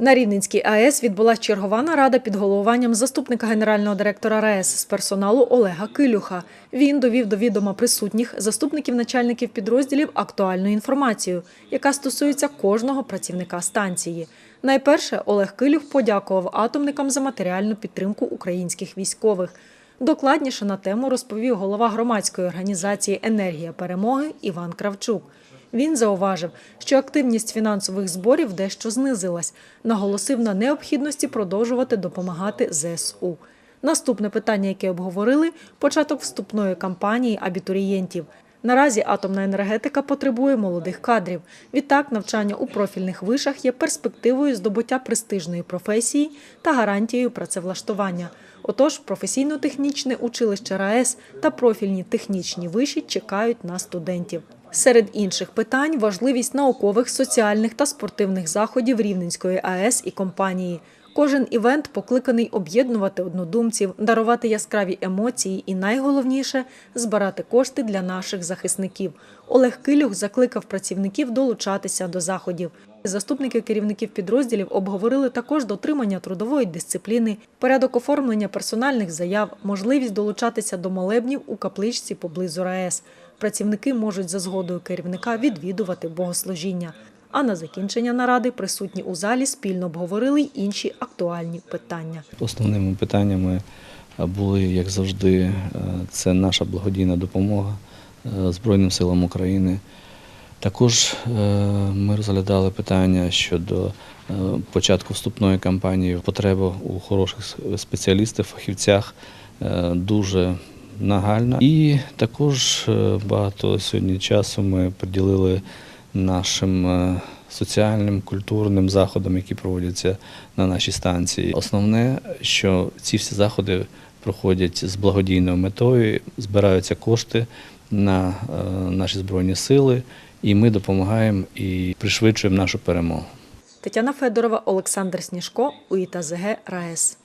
На Рівненській АЕС відбулася чергова нарада під головуванням заступника генерального директора РАЕС з персоналу Олега Килюха. Він довів до відома присутніх заступників начальників підрозділів актуальну інформацію, яка стосується кожного працівника станції. Найперше Олег Килюх подякував атомникам за матеріальну підтримку українських військових. Докладніше на тему розповів голова громадської організації Енергія перемоги Іван Кравчук. Він зауважив, що активність фінансових зборів дещо знизилась, наголосив на необхідності продовжувати допомагати ЗСУ. Наступне питання, яке обговорили початок вступної кампанії абітурієнтів. Наразі атомна енергетика потребує молодих кадрів. Відтак, навчання у профільних вишах є перспективою здобуття престижної професії та гарантією працевлаштування. Отож, професійно-технічне училище РаЕС та профільні технічні виші чекають на студентів. Серед інших питань важливість наукових, соціальних та спортивних заходів Рівненської АЕС і компанії. Кожен івент покликаний об'єднувати однодумців, дарувати яскраві емоції і найголовніше збирати кошти для наших захисників. Олег Килюх закликав працівників долучатися до заходів. Заступники керівників підрозділів обговорили також дотримання трудової дисципліни, порядок оформлення персональних заяв, можливість долучатися до молебнів у капличці поблизу РаЕС. Працівники можуть за згодою керівника відвідувати богослужіння. А на закінчення наради присутні у залі спільно обговорили й інші актуальні питання. Основними питаннями були, як завжди, е, це наша благодійна допомога е, Збройним силам України. Також е, ми розглядали питання щодо е, початку вступної кампанії. Потреба у хороших спеціалістів, фахівцях е, дуже нагальна. І також багато сьогодні часу ми приділили нашим соціальним, культурним заходам, які проводяться на нашій станції. Основне, що ці всі заходи проходять з благодійною метою, збираються кошти на наші збройні сили, і ми допомагаємо і пришвидшуємо нашу перемогу. Тетяна Федорова, Олександр Сніжко, УІТАЗГ РаЕС.